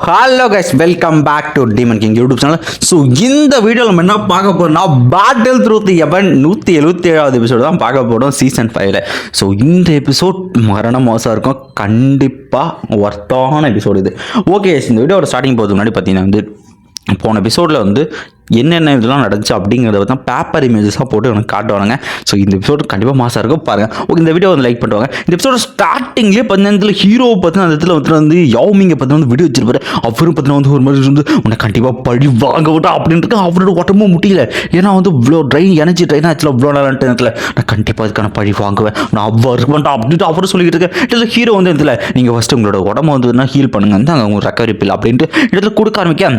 Hello guys welcome back to demon king YouTube channel so இந்த வீடியோவில் நம்ம என்ன பார்க்க போகிறோம்னா பேட்டில் த்ரூ தி எவன் நூற்றி எழுபத்தி ஏழாவது எபிசோடு தான் பார்க்க போகிறோம் சீசன் ஃபைவ்ல ஸோ இந்த எபிசோட் மரண மோசம் இருக்கும் கண்டிப்பாக ஒர்த்தான எபிசோடு இது. ஓகே இந்த வீடியோட ஸ்டார்டிங் போகிறதுக்கு முன்னாடி பார்த்தீங்கன்னா வந்து போன எபிசோடில் வந்து என்னென்ன இதெல்லாம் நடந்துச்சு அப்படிங்கிறத தான் பேப்பர் இமேஜஸாக போட்டு எனக்கு காட்டுவானுங்க. ஸோ இந்த எபிசோடு கண்டிப்பாக மாசாக இருக்கும். பாருங்கள் ஓகே இந்த வீடியோ வந்து லைக் பண்ணுவாங்க இந்த எபிசோட ஸ்டார்டிங்லேயே பார்த்தீங்கன்னா ஹீரோவை பற்றின அந்த இடத்துல வந்து வந்து யவுமிங்க பற்றி வந்து வீடியோ வச்சிருப்பாரு. அவரும் பற்றின வந்து ஒரு மாதிரி வந்து உன்னை கண்டிப்பாக பழி வாங்க விட்டா அப்படின்ட்டு அவரோட உடம்பும் முடியல ஏன்னா வந்து இவ்வளோ ட்ரெயின் எனர்ஜி ட்ரெயின் ஆச்சுல இவ்வளோ நேரம் இடத்துல நான் கண்டிப்பாக அதுக்கான பழி வாங்குவேன். நான் அவர் பண்ணிட்டேன் அப்படின்ட்டு அவரும் சொல்லிக்கிட்டு இருக்கேன் இடத்துல ஹீரோ வந்து இடத்துல நீங்கள் ஃபஸ்ட்டு உங்களோட உடம்பு வந்து ஹீல் பண்ணுங்க தான் உங்களுக்கு ரெக்கவரி பில் அப்படின்ட்டு இடத்துல கொடுக்க ஆரம்பிக்க.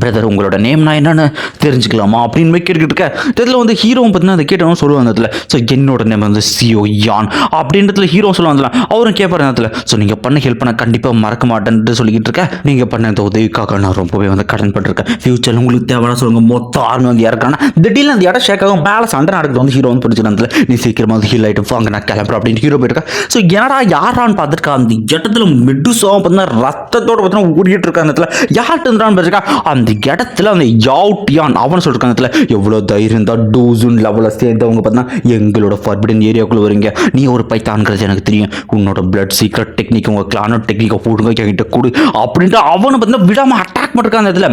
பிரதர் உங்களோட நேம்னா என்னென்னு தெரிஞ்சுக்கலாமா? அப்படின்னு கேட்டுக்கிட்டு இருக்க. இதில் வந்து ஹீரோவும் பார்த்தீங்கன்னா அதை கேட்டவங்க சொல்லுவாங்க அதில் ஸோ என்னோட நேம் வந்து சிஓ யான் அப்படின்றதுல ஹீரோ சொல்லுவாங்க அவரும் கேட்பாரு அதில் ஸோ நீங்கள் பண்ண ஹெல்ப் நான் கண்டிப்பாக மறக்க மாட்டேன்ட்டு சொல்லிக்கிட்டு இருக்கேன் நீங்கள் பண்ண இந்த உதவிக்காக நான் ரொம்பவே வந்து கடன் பட்டிருக்கேன் ஃபியூச்சர் உங்களுக்கு தேவையான சொல்லுங்க மொத்த ஆர்மி வந்து இறக்கானா திடீர்னு அந்த இடம் ஷேக் ஆகும். மேலே சண்டை நடக்குது. வந்து ஹீரோ வந்து பிடிச்சிருந்ததுல நீ சீக்கிரமாக வந்து ஹீல் ஆகிட்டு வாங்க நான் கிளம்புறேன் அப்படின்னு ஹீரோ போயிருக்கேன் ஸோ என்னடா யாரான்னு பார்த்துருக்கா அந்த இடத்துல மெடுசாவும் பார்த்தீங்கன்னா ரத்தத்தோடு பார்த்தீங்கன்னா ஓடிட்டு இருக்கா அந்த இடத்துல யார்கிட்ட இருந்தான்னு பார்த்துருக்கா அந்த அந்த இடத்துல அந்த யாவ்டியான் அவன் சொல்லிருக்காங்க இடத்துல எவ்வளோ தைரியம் தான் டூசுன் லெவலில் சேர்ந்தவங்க பார்த்தீங்கன்னா எங்களோட ஃபர்பிடன் ஏரியாவுக்குள்ள வரீங்க. நீ ஒரு பைத்தான்கிறது எனக்கு தெரியும். உன்னோட பிளட் சீக்ரெட் டெக்னிக் உங்கள் கிளானோ டெக்னிக்கை போடுங்க என்கிட்ட கொடு. அப்படின்ட்டு அவனை பார்த்தீங்கன்னா விடாமல் அட்டாக் பண்ணிருக்கான் அந்த இடத்துல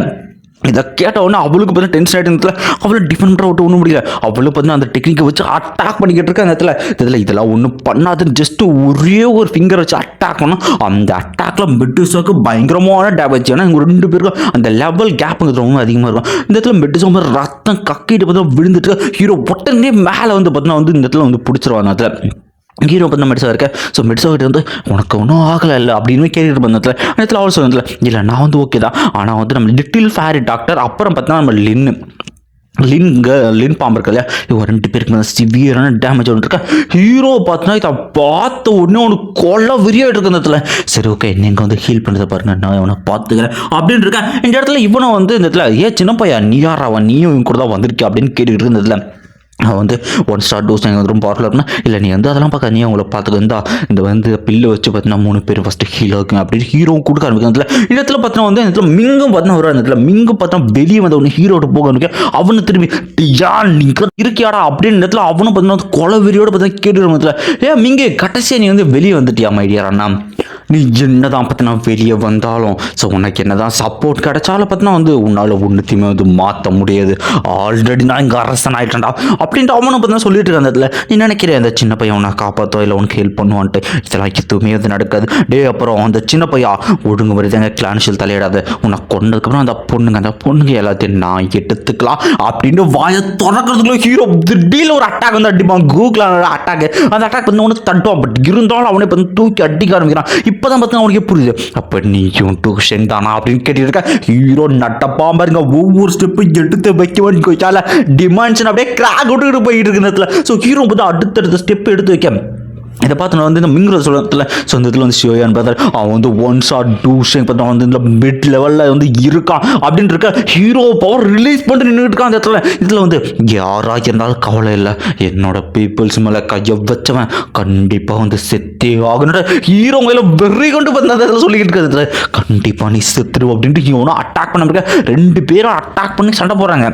இதை கேட்ட அவளுக்கு பார்த்தீங்கன்னா டென்ஷன் ஆகிட்டு இடத்துல அவளை டிஃபெண்ட் பண்ணுற விட்டு ஒன்றும் முடியல. அவளும் பார்த்தீங்கன்னா அந்த டெக்னிக்கை வச்சு அட்டாக் பண்ணிக்கிட்டு இருக்க அந்த இடத்துல. இதில் இதெல்லாம் ஒன்றும் பண்ணாதுன்னு ஜஸ்ட்டு ஒரே ஒரு ஃபிங்கர் வச்சு அட்டாக் பண்ணோம் அந்த அட்டாக்ல மெட்டுசாக்கு பயங்கரமான டேமேஜ் ஏன்னா இவங்க ரெண்டு பேருக்கும் அந்த லெவல் கேப்புங்கிறது ரொம்ப அதிகமாக இருக்கும். இந்த இடத்துல மெட்டுசா ரத்தம் கக்கிட்டு பார்த்தீங்கன்னா விழுந்துட்டு ஹீரோ உடனே மேலே வந்து பார்த்தீங்கன்னா வந்து இந்த இடத்துல வந்து பிடிச்சிருவாங்க அந்த இடத்துல. ஹீரோ பண்ண மெடிசா இருக்க? ஸோ மெடிசா கிட்ட வந்து உனக்கு ஒன்றும் ஆகலை இல்லை அப்படின்னு கேட்டுட்டு பண்ணதில் நேரத்தில் அவள் சொன்னதில்ல இல்லை நான் வந்து ஓகே தான். ஆனால் வந்து நம்ம லிட்டில் ஃபேரி டாக்டர் அப்புறம் பார்த்தா நம்ம லின்னு லின் லின் பாம்பு இருக்கு இல்லையா? ரெண்டு பேருக்கு மேலே சிவியரான டேமேஜ் ஒன்று இருக்கா. ஹீரோ பார்த்தோன்னா இதை பார்த்த உடனே அவனுக்கு கொல்ல விரியாயிட்டு இருக்கு இந்த இடத்துல சரி ஓகே நீங்கள் வந்து ஹீல் பண்ணுறத பாருங்க நான் இவனை பார்த்துக்கிறேன் அப்படின்னு இருக்கேன். இந்த இடத்துல இவனை வந்து இந்த இடத்துல ஏ சின்ன பையா நீ யாரா? நீயும் இவன் கூட தான் வந்திருக்கே அப்படின்னு கேட்டுக்கிட்டு இருக்கு இந்த இடத்துல வந்து ஒன் ஸ்டார் டோஸ் ஸ்டார் வந்து ரொம்ப பவர்ஃபுல்லாக அப்படின்னா இல்லை நீ வந்து அதெல்லாம் பார்க்க நீ அவங்கள பார்த்துக்க. இருந்தா இந்த வந்து பில்லு வச்சு பார்த்தீங்கன்னா மூணு பேர் ஃபஸ்ட்டு ஹீரோ இருக்குங்க அப்படின்னு ஹீரோ கொடுக்க ஆரம்பிக்கும் அதில் இடத்துல பார்த்தீங்கன்னா வந்து இடத்துல மிங்கும் பார்த்தீங்கன்னா ஒரு இடத்துல மிங்கும் பார்த்தா வெளியே வந்து அவனு ஹீரோட போக ஆரம்பிக்க அவனு திரும்பி யான் நீங்க இருக்கியாடா? அப்படின்னு இடத்துல அவனும் பார்த்தீங்கன்னா கொலை வெறியோட பார்த்தீங்கன்னா கேட்டு இடத்துல மிங்கே மிங்கு கடைசியாக நீ வந்து வெளியே வந்துட்டியா மைடியார் அண்ணா? நீ என்னதான் பார்த்தினா வெளியே வந்தாலும் ஸோ உனக்கு என்னதான் சப்போர்ட் கிடைச்சாலும் பார்த்தினா வந்து உன்னால் ஒன்றுத்தையுமே வந்து மாற்ற முடியாது. ஆல்ரெடி நான் இங்கே அரசன் ஆகிட்டேன்டா அப்படின்ட்டு அவனும் பார்த்தீங்கன்னா சொல்லிட்டு இருக்க அந்த இடத்துல. நீ நினைக்கிறேன் அந்த சின்ன பையன் உன்னை காப்பாற்றோ இல்லை உனக்கு ஹெல்ப் பண்ணுவான்ட்டு? இதெல்லாம் எதுவுமே வந்து நடக்காது. டே அப்புறம் அந்த சின்ன பையா? ஒழுங்கு மாதிரி எங்கள் கிளான்ஷில் தலையிடாது. உன்னை கொண்டதுக்கப்புறம் அந்த பொண்ணுங்க அந்த பொண்ணுங்க எல்லாத்தையும் நான் எடுத்துக்கலாம். அப்படின்னு வாயை திறக்கிறதுக்குள்ள ஹீரோ திடீர்னு ஒரு அட்டாக் வந்து அடிப்பான். கூகுளான அட்டாக் அந்த அட்டாக் வந்து உனக்கு தட்டுவான். பட் இருந்தாலும் அவனை இப்போ தூக்கி அடிக்க ஆரம்பிக்கிறான். இப்போதான் பார்த்தா அவனுக்கு புரியுது. அப்போ நீயும் டியூஷன் தானா? அப்படின்னு கேட்டுருக்க ஹீரோ நட்டப்பா பாருங்க. ஒவ்வொரு ஸ்டெப்பும் எடுத்து வைக்கவன். கொச்சால டிமான்ஷன் அப்படியே கிராக் விட்டுக்கிட்டு போயிட்டு இருக்கு இடத்துல ஸோ ஹீரோ பார்த்தா அடுத்தடுத்த ஸ்டெப் எடுத்து வைக்க. இதை பார்த்து நான் வந்து இந்த மிங்கிற சொல்லத்தில் ஸோ இந்த இதில் வந்து ஷியோயான் பார்த்தா அவன் வந்து ஒன் ஷாட் டூ ஷேங் பார்த்தா வந்து இந்த மிட் லெவலில் வந்து இருக்கான் அப்படின்னு இருக்க. ஹீரோ பவர் ரிலீஸ் பண்ணிட்டு நின்றுட்டு இருக்கான் அந்த இடத்துல. இதில் வந்து யாராக இருந்தாலும் கவலை இல்லை. என்னோட பீப்புள்ஸ் மேலே கையை வச்சவன் கண்டிப்பாக வந்து செத்தே ஆகணுன்ற ஹீரோ மேலே வெறி கொண்டு வந்து அந்த இடத்துல சொல்லிக்கிட்டு இருக்கிறது கண்டிப்பாக நீ செத்துரு அப்படின்ட்டு இவனும் அட்டாக் பண்ண முடியாது. ரெண்டு பேரும் அட்டாக் பண்ணி சண்டை போடுறாங்க.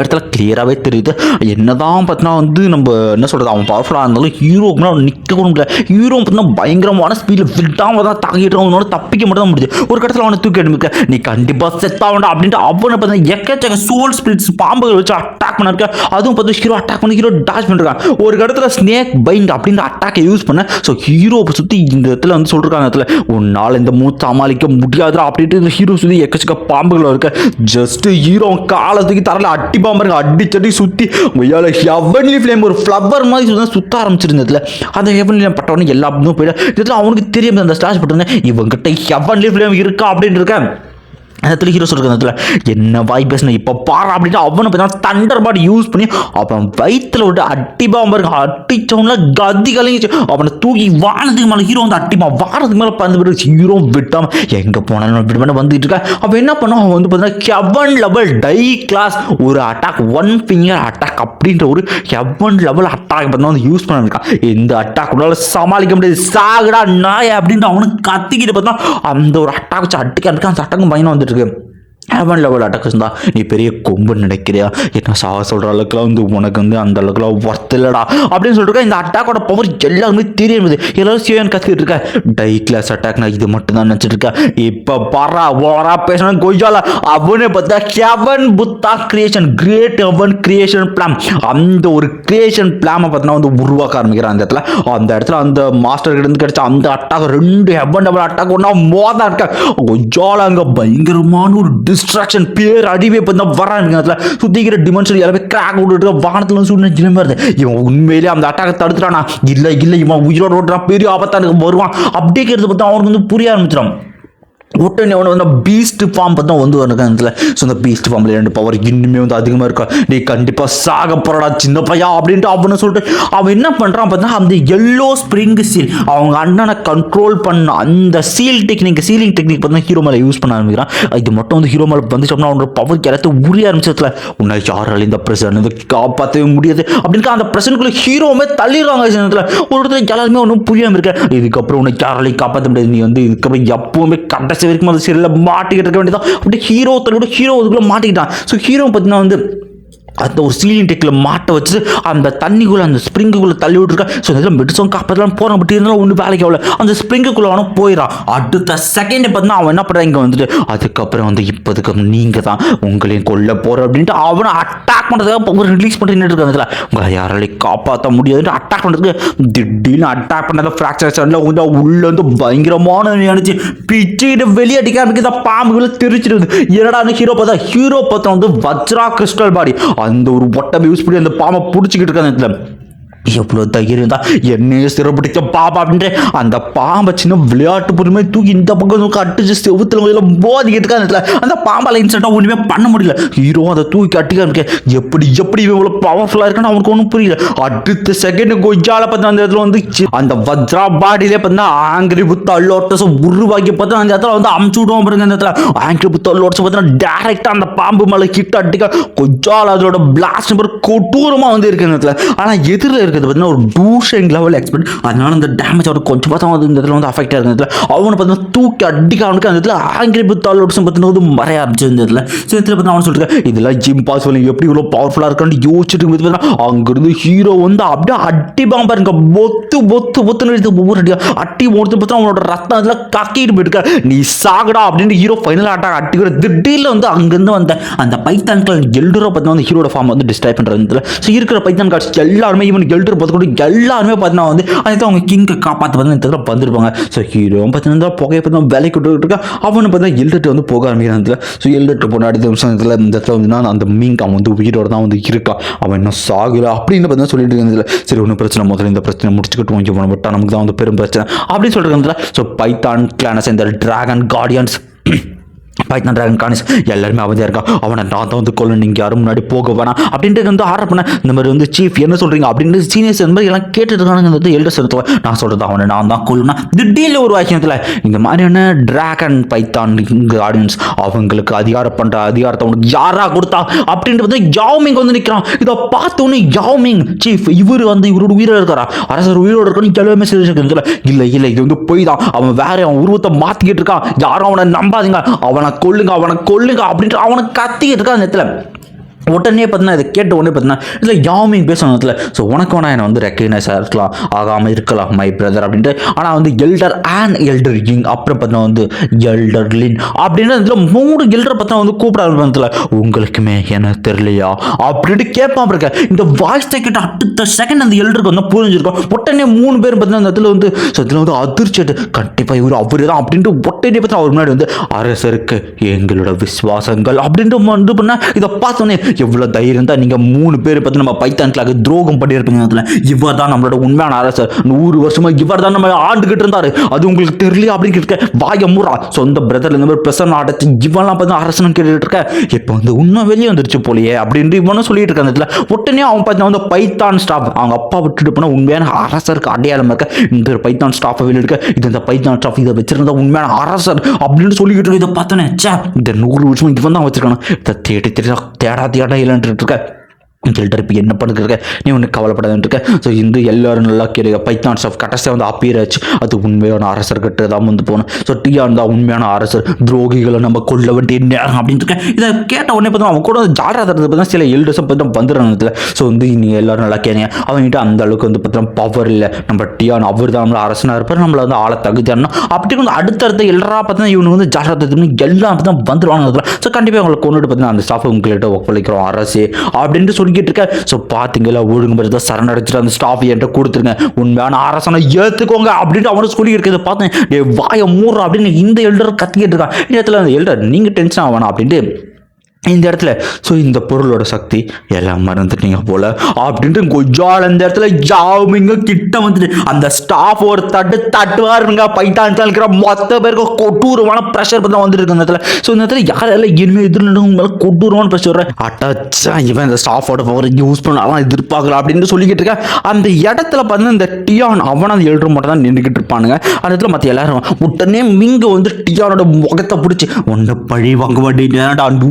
இடத்துல கிளியராகவே தெரியுது. என்னதான் பார்த்தீங்கன்னா வந்து நம்ம என்ன சொல்கிறது அவன் பவர்ஃபுல்லாக இருந்தாலும் ஹீரோக்கு முன்னாடி நிற்க முடியல. ஹீரோ பார்த்தீங்கன்னா பயங்கரமான ஸ்பீடில் விட்டாமல் தான் தாக்கிட்டு அவனோட தப்பிக்க மட்டும் தான் முடியுது. ஒரு கட்டத்தில் அவனை தூக்கி எடுக்க நீ கண்டிப்பாக செத்தா வேண்டாம் அப்படின்ட்டு அவனை பார்த்தீங்கன்னா எக்கச்சக்க சோல் ஸ்பிரிட்ஸ் பாம்புகள் வச்சு அட்டாக் பண்ணிருக்க. அதுவும் பார்த்து ஹீரோ அட்டாக் பண்ணி ஹீரோ டாஷ் பண்ணிருக்கான் ஒரு இடத்துல ஸ்னேக் பைண்ட் அப்படின்ற அட்டாக்கை யூஸ் பண்ண. ஸோ ஹீரோவை சுற்றி இந்த இடத்துல வந்து சொல்லிருக்காங்க இடத்துல உன்னால் இந்த மூத்த சமாளிக்க முடியாதுடா அப்படின்ட்டு இந்த ஹீரோ சுற்றி எக்கச்சக்க பாம்புகள் இருக்க. ஜஸ்ட் ஹீரோ காலை தூக்கி தரல அட்டி பாம்பு அடிச்சடி சுற்றி உயால ஹெவன்லி ஃப்ளேம் ஒரு ஃப்ளவர் மாதிரி சுத்தா சுத்த ஆரம்பிச்சிருந்ததுல. அந்த ஹெவன்லி ஃப்ளேம் பட்டவனே எல்லா அப்படியும் போயிடும். இதில் அவனுக்கு தெரியும் அந்த ஸ்டாஷ் பட்டிருந்தேன். இவங்கிட்ட ஹெவன்லி ஃப்ளேம் இருக்கா அப்படின்னு இருக்கேன். இடத்துல ஹீரோ சொல்கிற இடத்துல என்ன வாய் பேசணும் இப்போ பாரு அப்படின்ட்டு அவனை பார்த்தா தண்டர் பாடி யூஸ் பண்ணி அவன் வயிற்றுல விட்டு அட்டிப்பான் பாருங்க அட்டிச்சவன்ல கதி கலங்கிச்சு அவனை தூக்கி வானத்துக்கு மேலே ஹீரோ வந்து அட்டிப்பான் வானத்துக்கு மேலே பந்து போட்டு ஹீரோ விட்டாம எங்கே போனாலும் விட்டு பண்ண வந்துட்டு இருக்கா? அவன் என்ன பண்ணுவான் அவன் வந்து பார்த்தீங்கன்னா கெவன் லெவல் டை கிளாஸ் ஒரு அட்டாக் ஒன் ஃபிங்கர் அட்டாக் அப்படின்ற ஒரு கெவன் லெவல் அட்டாக் பார்த்தா வந்து யூஸ் பண்ணிருக்கான். இந்த அட்டாக் உன்னால சமாளிக்க முடியாது. சாகுடா நாய் அப்படின்ட்டு அவனுக்கு கத்திக்கிட்டு பார்த்தா அந்த ஒரு அட்டாக் வச்சு அட்டிக்க அட்டாக் அந்த அட்டாக்கும் பயணம் வந்துட்டு இருக்கு ஹெவன் லெவல் அட்டாக்ஸ் தான் நீ பெரிய கொம்புன்னு நினைக்கிறியா? என்ன சாக சொல்கிற அளவுக்குலாம் வந்து உனக்கு வந்து அந்த அளவுக்குலாம் ஒர்த் இல்லடா. அப்படின்னு சொல்லிட்டு இந்த அட்டாக்கோட பவர் எல்லாருமே தெரியுது எல்லாரும் சிவன் கத்திட்டு இருக்க டை கிளாஸ் அட்டாக்னா இது மட்டும் தான் நினச்சிட்டு இருக்கேன். இப்போ பரா ஓரா பேசணும் கொய்யால. அவனே பார்த்தா heaven Buddha creation great heaven creation plan அந்த ஒரு கிரியேஷன் பிளானை பார்த்தீங்கன்னா வந்து உருவாக்க ஆரம்பிக்கிறான் அந்த இடத்துல. அந்த இடத்துல அந்த மாஸ்டர் கிட்ட இருந்து கிடைச்ச அந்த அட்டாக் ரெண்டு ஹெவன் டபுள் அட்டாக் ஒன்றா மோதான் இருக்கேன் கொய்யால அங்கே பயங்கரமான ஒரு டிஸ்ட்ராக்ஷன் பேர் அடிவே பார்த்தா வரான் அதில். சுத்திக்கிற டிமென்ஷன் எல்லாமே கிராக் விட்டுட்டு வானத்தில் சூழ்நிலை ஜிலம் வருது. இவன் உண்மையிலே அந்த அட்டாக்கை தடுத்துட்டானா? இல்லை இல்லை இவன் உயிரோட ஓட்டுறான் பெரிய ஆபத்தானுக்கு வருவான். அப்படிங்கிறது பார்த்தா அவனுக்கு வந்து புரிய ஆரம்பிச்சிடும். உடனே அவனை வந்து பீஸ்ட் ஃபார்ம் பார்த்தா வந்து எனக்கு அதில் ஸோ அந்த பீஸ்ட் ஃபார்மில் ரெண்டு பவர் இன்னுமே வந்து அதிகமாக இருக்கா? நீ கண்டிப்பாக சாக போறடா சின்ன பையா அப்படின்ட்டு அவனை சொல்லிட்டு அவன் என்ன பண்ணுறான் பார்த்தா அந்த எல்லோ ஸ்ப்ரிங் சீல் அவங்க அண்ணனை கண்ட்ரோல் பண்ண அந்த சீல் டெக்னிக் சீலிங் டெக்னிக் பார்த்தா ஹீரோ மேலே யூஸ் பண்ண ஆரம்பிக்கிறான். இது மட்டும் வந்து ஹீரோ மேலே வந்துச்சோம்னா அவனோட பவர் எல்லாத்தையும் உரிய ஆரம்பிச்சதுல உன்னை யாரால இந்த பிரசன் காப்பாற்றவே முடியாது. அப்படின்னு அந்த பிரசனுக்குள்ள ஹீரோவுமே தள்ளிடுறாங்க சின்னத்தில் ஒரு இடத்துல எல்லாருமே ஒன்றும் புரியாமல் இருக்கேன் இதுக்கப்புறம் உன்னை யாராலையும் காப்பாற்ற முடியாது. நீ வந்து இதுக்கப்புறம் எப்பவுமே கடைசி கடைசி வரைக்கும் அந்த சீரியலில் மாட்டிக்கிட்டு இருக்க வேண்டியதான் அப்படியே ஹீரோ தன்னோட ஹீரோ அதுக்குள்ளே மாட்டிக்கிட்டான். ஸோ ஹீரோ பார்த்தீங்கன்னா வந்து அந்த ஒரு சீலிங் டெக்கில் மாட்டை வச்சு அந்த தண்ணிக்குள்ளே அந்த ஸ்ப்ரிங்குக்குள்ளே தள்ளி விட்டுருக்கா. ஸோ இதெல்லாம் மெடிசன் காப்பாற்றலாம் போகிறான் பட் இருந்தாலும் ஒன்றும் வேலைக்கு ஆகல. அந்த ஸ்ப்ரிங்குக்குள்ளே அவனும் போயிடான் அடுத்த செகண்ட் பார்த்தா அவன் என்ன பண்ணுறான் இங்கே வந்துட்டு அதுக்கப்புறம் வந்து இப்போதுக்கு நீங்கள் தான் உங்களையும் கொல்ல போகிற அப்படின்ட்டு அவனை அட்டாக் பண்ணுறதுக்காக ஒரு ரிலீஸ் பண்ணிட்டு இருக்காங்க உங்களை யாராலையும் காப்பாற்ற முடியாதுன்ட்டு அட்டாக் பண்ணுறதுக்கு திடீர்னு அட்டாக் பண்ணாத ஃப்ராக்சர் சண்டில் வந்து உள்ளே வந்து பயங்கரமான நினைச்சு பிச்சுக்கிட்டு வெளியே அடிக்க ஆரம்பிக்கிற பாம்புகளை தெரிச்சிருது என்னடா ஹீரோ பார்த்தா? ஹீரோ பார்த்தா வந்து வஜ்ரா கிறிஸ்டல் பாடி அந்த ஒரு ஒட்டை யூஸ் பண்ணி அந்த பாம்பை பிடிச்சிக்கிட்டு இருக்க அந்த இடத்துல எவ்வளோ தைரியம் தான்? என்னையே சிறப்பிடிக்க பாப்பா அப்படின்ட்டு அந்த பாம்பை சின்ன விளையாட்டு பொறுமையை தூக்கி இந்த பக்கம் தூக்கி அடிச்சு செவுத்துல முதல்ல போதிக்கிறதுக்காக அந்த இடத்துல அந்த பாம்பால் இன்சென்ட்டாக ஒன்றுமே பண்ண முடியல. ஹீரோ அதை தூக்கி அட்டிக்க இருக்க. எப்படி எப்படி இவ்வளோ பவர்ஃபுல்லாக இருக்குன்னு அவனுக்கு ஒன்றும் புரியல. அடுத்த செகண்ட் கொய்யால பார்த்து அந்த இடத்துல வந்து அந்த வஜ்ரா பாடியிலே பார்த்தா ஆங்கிரி புத்த லோட்டஸ் உருவாக்கி பார்த்தா அந்த இடத்துல வந்து அமுச்சு விடுவோம் பாருங்க அந்த இடத்துல. ஆங்கிரி புத்த லோட்டஸ் பார்த்தா டேரெக்டாக அந்த பாம்பு மேலே கிட்ட அடிக்க கொய்யால அதோட பிளாஸ்ட் நம்பர் கொடூரமாக வந்து இருக்கு அந்த இடத்துல. ஆனால் எதிரில் இருக்கிறது பார்த்தீங்கன்னா ஒரு டூஷிங் லெவல் எக்ஸ்பெக்ட் அதனால அந்த டேமேஜ் அவருக்கு கொஞ்சம் பார்த்தா வந்து இந்த இடத்துல வந்து அஃபெக்ட் ஆகிருக்கு இந்த இடத்துல அவனை பார்த்தீங்கன்னா தூக்கி அடிக்க அவனுக்கு அந்த இடத்துல ஆங்கிரி புத் லோட்டஸ் பார்த்தீங்கன்னா வந்து மறைய ஆரம்பிச்சு இந்த இடத்துல ஸோ இடத்துல பார்த்தா அவன் சொல்லிட்டு இதெல்லாம் இம்பாசிபிள் எப்படி இவ்வளோ பவர்ஃபுல்லாக இருக்கான்னு யோசிச்சுட்டு இருக்குது பார்த்தீங்கன்னா அங்கிருந்து ஹீரோ வந்து அப்படியே அட்டி பாருங்க. பொத்து பொத்து பொத்துன்னு எடுத்து ஒவ்வொரு அடியா அட்டி ஒருத்தர் பார்த்தா அவனோட ரத்தம் அதில் கக்கிட்டு போயிருக்க நீ சாகடா அப்படின்னு ஹீரோ ஃபைனல் அட்டாக் அட்டிக்கிற திடீர்னு வந்து அங்கேருந்து வந்த அந்த பைத்தான்கள் எல்டரோ பார்த்தீங்கன்னா வந்து ஹீரோட ஃபார்ம் வந்து டிஸ்ட்ராய் பண்ணுறது ஸோ இருக்கிற பைத்தான் கார்ட்ஸ் எல்லாருமே ஈவன் எல்டர் பார்த்து கூட எல்லாருமே பார்த்தீங்கன்னா வந்து அதுக்கு அவங்க கிங்கை காப்பாற்ற வந்து இந்த இடத்துல வந்துருப்பாங்க. ஸோ ஹீரோ பார்த்தீங்கன்னா புகையை பார்த்தீங்கன்னா வேலைக்கு விட்டுருக்கா அவனு பார்த்தீங்கன்னா எல்டர்ட்டு வந்து போக ஆரம்பிக்கிறான் ஸோ எல்டர்ட்டு போன அடுத்த நிமிஷம் இதில் இந்த இடத்துல வந்து அந்த மீங்க் அவன் வந்து உயிரோட தான் வந்து இருக்கான். அவன் இன்னும் சாகுல அப்படின்னு பார்த்தீங்கன்னா சொல்லிட்டு இருந்ததுல சரி ஒன்றும் பிரச்சனை முதல்ல இந்த பிரச்சனை முடிச்சுக்கிட்டு கொஞ்சம் போன விட்டா நமக்கு தான் வந்து பெரும் பிரச்சனை. அப்படின்னு சொல்லிட்டு ஸோ பைத்தான் கிளானஸ் இந்த ட்ராகன் கார்டியன்ஸ் பைத்தான் டிராகன் கானிஸ் எல்லாருமே அவதியாக இருக்கா? அவனை நான் தான் வந்து கொல்ல நீங்கள் யாரும் முன்னாடி போக வேணாம். அப்படின்ட்டு வந்து ஆர்டர் பண்ண இந்த மாதிரி வந்து சீஃப் என்ன சொல்கிறீங்க அப்படின்ட்டு சீனியர்ஸ் இந்த மாதிரி எல்லாம் கேட்டுருக்கானுங்க வந்து எல்டர்ஸ் எடுத்துவேன் நான் சொல்கிறது அவனை நான் தான் கொல்லணும். திடீர்னு ஒரு வாக்கியத்தில் இந்த மாதிரியான டிராகன் பைத்தான் ஆடியன்ஸ் அவங்களுக்கு அதிகாரம் பண்ணுற அதிகாரத்தை அவனுக்கு யாராக கொடுத்தா? அப்படின்ட்டு வந்து யாவ்மிங் வந்து நிற்கிறான் இதை பார்த்தோன்னே யாவ்மிங் சீஃப் இவர் வந்து இவரோட உயிரோட இருக்காரா? அரசர் உயிரோட இருக்கான்னு எல்லாமே தெரிஞ்சுக்கிறதுல இல்லை இல்லை இது வந்து போய் தான். அவன் வேற அவன் உருவத்தை மாற்றிக்கிட்டு இருக்கான். யாரும் அவனை நம்பாதீங்க. அவனை அவனை கொல்லுங்க அவனை கொல்லுங்க அப்படின்ட்டு அவனை கத்திக்கிட்டு இருக்கான் அந்த நேரத்தில் உடனே பார்த்தீங்கன்னா இதை கேட்ட உடனே பார்த்தீங்கன்னா இதில் யாமிங் பேசணும் இடத்துல ஸோ உனக்கு வேணா என்னை வந்து ரெக்கக்னைஸ் இருக்கலாம் ஆகாமல் இருக்கலாம் மை பிரதர் அப்படின்ட்டு. ஆனால் வந்து எல்டர் அண்ட் எல்டர் கிங் அப்புறம் பார்த்தீங்கன்னா வந்து எல்டர் லின் அப்படின்னு இதில் மூணு எல்டர் பார்த்தா வந்து கூப்பிட ஆரம்பிச்சதுல உங்களுக்குமே என்ன தெரியலையா? அப்படின்ட்டு கேட்பான் இருக்க இந்த வாய்ஸ் கேட்ட அடுத்த செகண்ட் அந்த எல்டருக்கு வந்து புரிஞ்சிருக்கும். உடனே மூணு பேர் பார்த்தீங்கன்னா அந்த இடத்துல வந்து ஸோ இதில் வந்து அதிர்ச்சிட்டு கண்டிப்பாக இவர் அவர் தான் அப்படின்ட்டு உடனே பார்த்தா அவர் முன்னாடி வந்து அரசருக்கு எங்களோட விசுவாசங்கள் அப்படின்ட்டு வந்து பண்ண இதை பார்த்தோன்னே எவ்வளோ தைரியம் தான் நீங்கள் மூணு பேர் பார்த்து நம்ம பைத்தான்களாக துரோகம் பண்ணியிருப்பீங்க அதில் இவர் தான் நம்மளோட உண்மையான அரசர். நூறு வருஷமாக இவர் தான் நம்ம ஆண்டுகிட்டு இருந்தார். அது உங்களுக்கு தெரியல அப்படின்னு கேட்க வாய மூறா சொந்த பிரதர் இந்த மாதிரி பிரசன் அடைச்சி இவெல்லாம் பார்த்து அரசன் கேட்டுட்டு இருக்க. இப்போ வந்து உண்மை வெளியே வந்துருச்சு போலியே அப்படின்ட்டு இவனும் சொல்லிட்டு இருக்க அந்த இடத்துல. உடனே அவன் பார்த்தா வந்து பைத்தான் ஸ்டாஃப் அவங்க அப்பா விட்டுட்டு போனால் உண்மையான அரசருக்கு அடையாளம் இருக்க இந்த ஒரு பைத்தான் ஸ்டாஃபை வெளியே இருக்க இது இந்த பைத்தான் ஸ்டாஃப் இதை வச்சிருந்தா உண்மையான அரசர் அப்படின்னு சொல்லிக்கிட்டு இருக்க இதை பார்த்தோன்னே ச்சே இந்த நூறு வருஷம் இவன் தான் வச்சிருக்கானு? இதை தேடி தேடி தேடா தேடா இல்லைன்ட்டு இருக்க. சொல்லிட்டு இப்போ என்ன பண்ணிட்டு நீ ஒன்று கவலைப்படாதுன்னு இருக்க. ஸோ இந்த எல்லாரும் நல்லா கேளுங்க. பைத்தான் ஸ்டாஃப் கடைசியாக வந்து அப்பீர் ஆச்சு. அது உண்மையான அரசர்கிட்ட தான் வந்து போகணும். ஸோ டியான் தான் உண்மையான அரசர். துரோகிகளை நம்ம கொல்ல வேண்டிய நேரம் அப்படின்னு இருக்கேன் இதை கேட்ட உடனே பார்த்தா அவன் கூட ஜாடா தரது பார்த்தா சில எல்டர்ஸும் பார்த்தா வந்துடுறாங்க ஸோ வந்து நீங்கள் எல்லாரும் நல்லா கேளுங்க. அவங்ககிட்ட அந்த அளவுக்கு வந்து பார்த்தோம்னா பவர் இல்லை. நம்ம டியான் அவர் தான் நம்மள அரசனாக இருப்பார். நம்மளை வந்து ஆள தகுதியானா அப்படி வந்து அடுத்தடுத்த எல்லாரா பார்த்தா இவனுக்கு வந்து ஜாடா தரத்துக்கு எல்லாம் தான் வந்துடுவாங்க ஸோ கண்டிப்பாக அவங்களை கொண்டுட்டு பார்த்தீங்கன்னா அந்த ஸ்டாஃப் உங்கள்கிட்ட ஒப்படைக்கிறோம். அரசு அப்படின்ட்டு சொல்லி சொல்லிக்கிட்டு இருக்க. ஸோ பார்த்தீங்களா ஒழுங்கு தான் சரணடைச்சிட்டு அந்த ஸ்டாஃப் என்கிட்ட கொடுத்துருங்க. உண்மையான அரசனை ஏற்றுக்கோங்க அப்படின்ட்டு அவனும் சொல்லி இருக்கிறத பார்த்தேன். டேய் வாய மூடுறா அப்படின்னு இந்த எல்டர் கத்திக்கிட்டு இருக்கான். இந்த இடத்துல அந்த எல்டர் நீங்கள் டென்ஷன் ஆகணும் அப்படின்ட்டு இந்த இடத்துல ஸோ இந்த பொருளோட சக்தி எல்லாம் மறந்துட்டீங்க போல. அப்படின்ட்டு கொஞ்சம் அந்த இடத்துல ஜாமிங்க கிட்ட வந்துட்டு அந்த ஸ்டாஃப் ஒரு தட்டு தட்டுவாருங்க. பைத்தான் இருக்கிற மொத்த பேருக்கு கொட்டூரமான ப்ரெஷர் தான் வந்துட்டு இருக்கு இடத்துல. ஸோ இந்த இடத்துல யாரெல்லாம் இனிமேல் எதிர்நடும் மேலே கொட்டூரமான ப்ரெஷர் அட்டாச்சா இவன் இந்த ஸ்டாஃபோட பவர் யூஸ் பண்ணலாம் எதிர்பார்க்கலாம் அப்படின்னு சொல்லிக்கிட்டு இருக்கேன் அந்த இடத்துல பார்த்தீங்கன்னா இந்த டியான் அவனை அந்த எழுற மட்டும் தான் நின்றுக்கிட்டு இருப்பானுங்க. அந்த இடத்துல மற்ற எல்லாரும் உடனே மிங்க வந்து டியானோட முகத்தை பிடிச்சி ஒன்று பழி வாங்க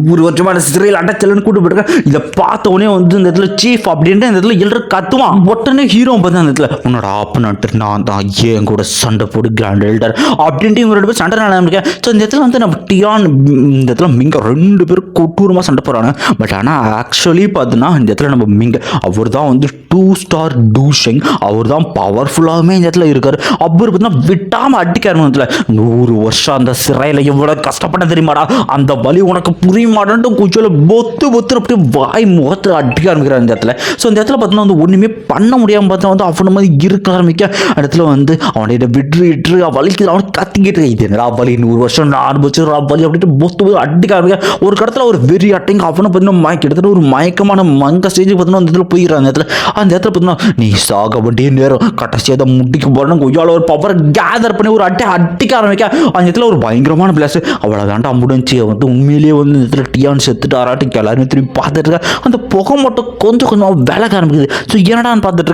ஊர் நூறு வருஷமான சிறையில் அடைச்சலன்னு கூட்டு போயிருக்கேன் இதை பார்த்த உடனே வந்து இந்த இடத்துல சீஃப் அப்படின்ட்டு இந்த இடத்துல எல்லாரும் கத்துவான். உடனே ஹீரோ பார்த்து அந்த இடத்துல உன்னோட ஆப்பனட்டு நான் தான் ஏன் கூட சண்டை போடு கிராண்ட் எல்டர் அப்படின்ட்டு இவங்க ரெண்டு பேரும் சண்டை நடந்திருக்கேன் ஸோ இந்த இடத்துல வந்து நம்ம டியான் இந்த இடத்துல மிங்க ரெண்டு பேரும் கொட்டூரமாக சண்டை போடுறாங்க பட் ஆனால் ஆக்சுவலி பார்த்தீங்கன்னா இந்த இடத்துல நம்ம மிங்க அவர் தான் வந்து டூ ஸ்டார் டூஷிங் அவர் தான் பவர்ஃபுல்லாகவே இந்த இடத்துல இருக்கார். அவர் பார்த்தீங்கன்னா விட்டாமல் அடிக்க இடத்துல நூறு வருஷம் அந்த சிறையில் எவ்வளோ கஷ்டப்பட்ட தெரியுமாடா? அந்த வலி உனக்கு புரிய மாட்டேன்ட்டு குச்சியில் பொத்து பொத்து அப்படி வாய் முகத்தை அடிக்க ஆரம்பிக்கிறார் இந்த இடத்துல. ஸோ இந்த இடத்துல பார்த்தீங்கன்னா வந்து ஒன்றுமே பண்ண முடியாமல் பார்த்தா வந்து அவனை மாதிரி இருக்க ஆரம்பிக்க அந்த இடத்துல வந்து அவனிட விட்டு விட்டு வலிக்கு அவன் கத்திக்கிட்டு இது என்னடா வலி? நூறு வருஷம் நாலு வருஷம் வலி அப்படின்ட்டு பொத்து பொத்து அடிக்க ஆரம்பிக்க. ஒரு கடத்தில் ஒரு வெறி அட்டைங்க அவனை பார்த்தீங்கன்னா மயக்க கிட்டத்தட்ட ஒரு மயக்கமான மங்க ஸ்டேஜ் பார்த்தீங்கன்னா அந்த இடத்துல போயிடுறான் அந்த இடத்துல அந்த இடத்துல பார்த்தீங்கன்னா நீ சாக வேண்டிய நேரம் கடைசியாக அதை முடிக்க போறேன்னு கொய்யால ஒரு பவரை கேதர் பண்ணி ஒரு அட்டை அடிக்க ஆரம்பிக்க. அந்த இடத்துல ஒரு பயங்கரமான பிளாஸ் அவ்வளோ தாண்டா முடிஞ்சு வந்து உண்மையிலேயே வந்து இந்த இடத்துல டியான் செத்துட்டு ஆராட்டிக்கு எல்லாருமே திரும்பி பார்த்துட்டு இருக்கேன் அந்த புகை மட்டும் கொஞ்சம் கொஞ்சம் விலக ஆரம்பிக்குது. ஸோ என்னடான்னு பார்த்துட்டு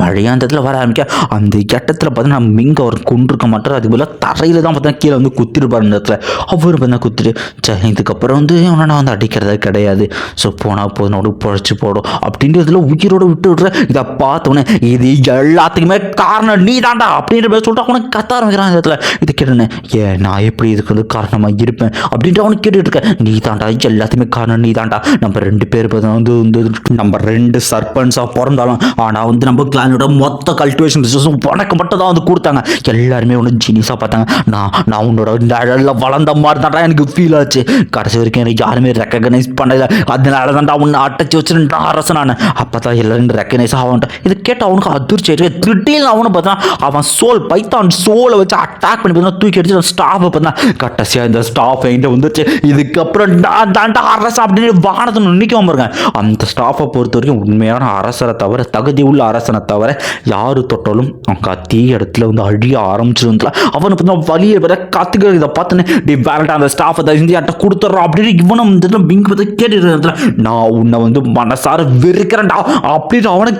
மழையாக அந்த இடத்துல வர ஆரம்பிக்க அந்த இடத்துல பார்த்தீங்கன்னா மிங்க அவர் கொண்டிருக்க மாட்டார் அது போல் தரையில் தான் பார்த்தா கீழே வந்து குத்திருப்பார் அந்த இடத்துல. அவர் பார்த்தா குத்திட்டு சரி இதுக்கப்புறம் வந்து அவனை நான் வந்து அடிக்கிறதே கிடையாது. ஸோ போனால் போதுனோடு பொழைச்சி போடும் அப்படின்றதுல உயிரோடு விட்டு விட்ற இதை பார்த்தோன்னே இது எல்லாத்துக்குமே காரணம் நீ தாண்டா அப்படின்ற மாதிரி சொல்லிட்டு அவனுக்கு கத்த ஆரம்பிக்கிறான் அந்த இடத்துல. இது கேட்டேன்னு ஏ நான் எப்படி இதுக்கு வந்து காரணமாக இருப்பேன்? அப்படின்ட்டு அவனுக்கு கேட்டுட்டு இருக்கேன் நீ தாண்டா எல்லாத்துக்குமே காரணம் நீ தாண்டா நம்ம ரெண்டு பேர் பார்த்தா வந்து வந்து நம்ம ரெண்டு சர்பன்ஸாக பிறந்தாலும் ஆனால் வந்து நம்ம கிளானோட மொத்த கல்டிவேஷன் ரிசோர்ஸும் உனக்கு மட்டும் தான் வந்து கொடுத்தாங்க. எல்லாருமே ஒன்று ஜீனியஸாக பார்த்தாங்க. நான் நான் உன்னோட நிழல்ல வளர்ந்த மாதிரி தான்டா எனக்கு ஃபீல் ஆச்சு. கடைசி வரைக்கும் எனக்கு யாருமே ரெக்கக்னைஸ் பண்ணல. அதனால தான்டா உன்னை அட்டச்சு வச்சுருந்தா அரசு நான். அப்போ தான் எல்லாரும் ரெக்கக்னைஸ் ஆகன்ட்டு இது கேட்டு அவனுக்கு அதிர்ச்சி ஆயிருக்கு திடீர்னு அவனு பார்த்தா அவன் சோல் பைத்தான் சோலை வச்சு அட்டாக் பண்ணி பார்த்தா தூக்கி அடிச்சு ஸ்டாஃபை பார்த்தா கட்டசியாக இந்த ஸ்டாஃப் என்கிட்ட வந்துச்சு இதுக்கப்புறம் நான் தாண்டா அரசு அப்படின்னு வானத்தை நிற்காம இருக்கேன். அந்த ஸ்டாஃபை பொறுத்த வரைக்கும் உண்மையான அரசரை தவிர தகுதி உள்ள அரசனை தவிர யார் தொட்டாலும் அவங்க அதே இடத்துல வந்து அழிய ஆரம்பிச்சிருந்தா அவனுக்கு வந்து வழியை பார்த்தா காத்துக்கிற இதை பார்த்துன்னு டி வேறட்டா அந்த ஸ்டாஃபை தகுதி இந்தியாட்ட கொடுத்துட்றான் அப்படின்னு இவனும் இந்த பிங்க் பார்த்து கேட்டுட்டு நான் உன்னை வந்து மனசார வெறுக்கிறேன்டா அப்படின்னு அவனை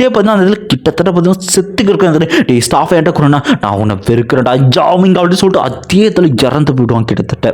கத்திக்கிட்டே பார்த்தீங்கன்னா அந்த இதில் கிட்டத்தட்ட பார்த்தீங்கன்னா செத்துக்கு இருக்கிறேன் டே ஸ்டாஃப் என்கிட்ட கொடுனா நான் உன்னை பெருக்கிறேன்டா ஜாமிங் அப்படின்னு சொல்லிட்டு அதே இடத்துல இறந்து போயிடுவான் கிட்டத்தட்ட.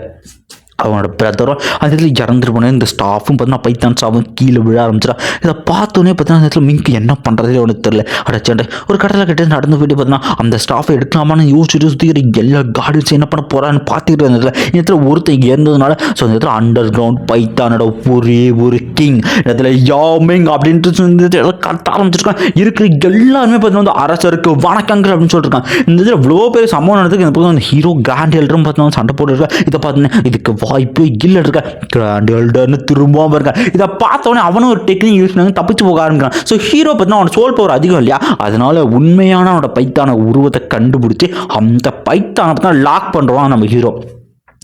அவனோட பிரதரும் அந்த இடத்துல இறந்துட்டு போனேன். இந்த ஸ்டாஃபும் பார்த்தீங்கன்னா பைத்தான் ஸ்டாஃபும் கீழே விழ ஆரம்பிச்சிடா இதை பார்த்தோன்னே பார்த்தீங்கன்னா அந்த இடத்துல மிங்க் என்ன பண்ணுறதே அவனுக்கு தெரியல. அடைச்சேன் ஒரு கடத்தில் கிட்டே நடந்து போயிட்டு பார்த்தீங்கன்னா அந்த ஸ்டாஃபை எடுக்கலாமான்னு யோசிச்சுட்டு சுற்றி எல்லா கார்டியன்ஸ் என்ன பண்ண போகிறான்னு பார்த்துக்கிட்டு அந்த இடத்துல இந்த இடத்துல ஒருத்தன் இறந்ததுனால ஸோ அந்த இடத்துல அண்டர் கிரவுண்ட் பைத்தானோட ஒரே ஒரு கிங் இடத்துல யாமிங் அப்படின்ட்டு இந்த இடத்துல கத்த ஆரம்பிச்சிருக்கான். இருக்கிற எல்லாருமே பார்த்தீங்கன்னா வந்து அரசருக்கு வணக்கங்கள் அப்படின்னு சொல்லியிருக்கான் இந்த இதில் இவ்வளோ பேர் சம்பவம் நடந்துக்கு இந்த பக்கம் அந்த ஹீரோ கிராண்ட் எல்டரும் பார்த்தீங்கன்னா சண்டை போட்டுருக்கா இதை பார்த்தீங்கன்னா இதுக்கு வாய்ப்பு இல்லை இருக்க? கிராண்டல்டர்னு திரும்பவும் பாருங்க. இதை பார்த்தோன்னே அவனும் ஒரு டெக்னிக் யூஸ் பண்ணி தப்பிச்சு போக ஆரம்பிக்கிறான். ஸோ ஹீரோ பார்த்தீங்கன்னா அவன் சோல் பவர் அதிகம் இல்லையா? அதனால உண்மையான அவனோட பைத்தான உருவத்தை கண்டுபிடிச்சி அந்த பைத்தானை பார்த்தா லாக் பண்ணுறான் நம்ம ஹீரோ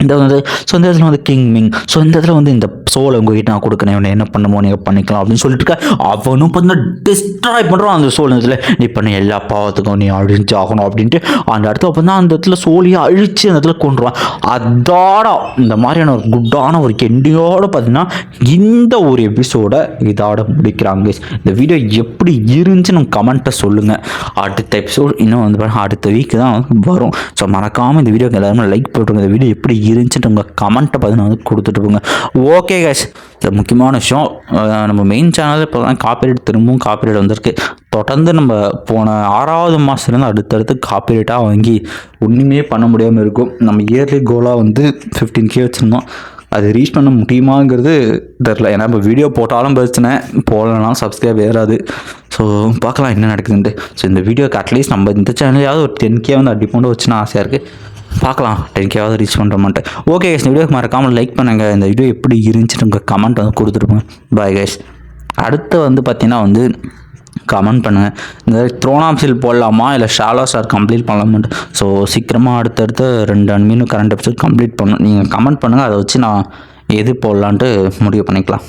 இந்த வந்து ஸோ இந்த இடத்துல வந்து கிங் மிங் ஸோ இந்த இடத்துல வந்து இந்த சோலை உங்ககிட்ட நான் கொடுக்குறேன். இவனை என்ன பண்ணுமோ நீங்கள் பண்ணிக்கலாம் அப்படின்னு சொல்லிட்டு இருக்க. அவனும் பார்த்தீங்கன்னா டிஸ்ட்ராய் பண்ணுறான் அந்த சோல் இடத்துல நீ பண்ண எல்லா பாவத்துக்கும் நீ அழிஞ்சு ஆகணும் அப்படின்ட்டு அந்த இடத்துல பார்த்தா அந்த இடத்துல சோழியை அழிச்சு அந்த இடத்துல கொண்டுருவான் அதோட இந்த மாதிரியான ஒரு குட்டான ஒரு கெண்டியோட பார்த்தீங்கன்னா இந்த ஒரு எபிசோட இதோட முடிக்கிறாங்க இந்த வீடியோ எப்படி இருந்துச்சு நம்ம கமெண்ட்டை சொல்லுங்கள் அடுத்த எபிசோட் இன்னும் வந்து அடுத்த வீக் தான் வந்து வரும். ஸோ மறக்காமல் இந்த வீடியோக்கு எல்லாருமே லைக் போட்டுருங்க. இந்த வீடியோ எப்படி இருந்துச்சுட்டு உங்கள் கமெண்ட்டை பார்த்தீங்கன்னா வந்து கொடுத்துட்டு போங்க. ஓகே கேஷ் இந்த முக்கியமான விஷயம் நம்ம மெயின் சேனலில் இப்போ தான் காப்பிரைட் திரும்பவும் காப்பிரைட் வந்திருக்கு. தொடர்ந்து நம்ம போன ஆறாவது மாதத்துலேருந்து அடுத்தடுத்து காப்பிரைட்டாக வாங்கி ஒன்றுமே பண்ண முடியாமல் இருக்கும். நம்ம இயர்லி கோலாக வந்து ஃபிஃப்டீன் கே வச்சுருந்தோம். அது ரீச் பண்ண முடியுமாங்கிறது தெரில ஏன்னா இப்போ வீடியோ போட்டாலும் பிரச்சனை போடலனாலும் சப்ஸ்கிரைப் ஏறாது. ஸோ பார்க்கலாம் என்ன நடக்குதுன்ட்டு. ஸோ இந்த வீடியோக்கு அட்லீஸ்ட் நம்ம இந்த சேனலையாவது ஒரு டென் கே வந்து அடிப்போண்டு வச்சுன்னு ஆசையாக இருக்குது பார்க்கலாம். டென்கேவாவது ரீச் பண்ணுறோமான்ட்டு ஓகே கைஸ் இந்த வீடியோக்கு மறக்காமல் லைக் பண்ணுங்கள் இந்த வீடியோ எப்படி இருந்துச்சுட்டு உங்கள் கமெண்ட் வந்து கொடுத்துருப்பேன். பாய் கைஸ் அடுத்து வந்து பார்த்தீங்கன்னா வந்து கமெண்ட் பண்ணுங்கள் இந்த த்ரோனாப்சில் போடலாமா? இல்லை ஷாலோ ஸ்டார் கம்ப்ளீட் பண்ணலாமான்ட்டு. ஸோ சீக்கிரமாக அடுத்தடுத்து ரெண்டு அன்மீனும் கரண்ட் எபிசோட் கம்ப்ளீட் பண்ணணும். நீங்கள் கமெண்ட் பண்ணுங்கள் அதை வச்சு நான் எது போடலான்ட்டு முடிவு பண்ணிக்கலாம்.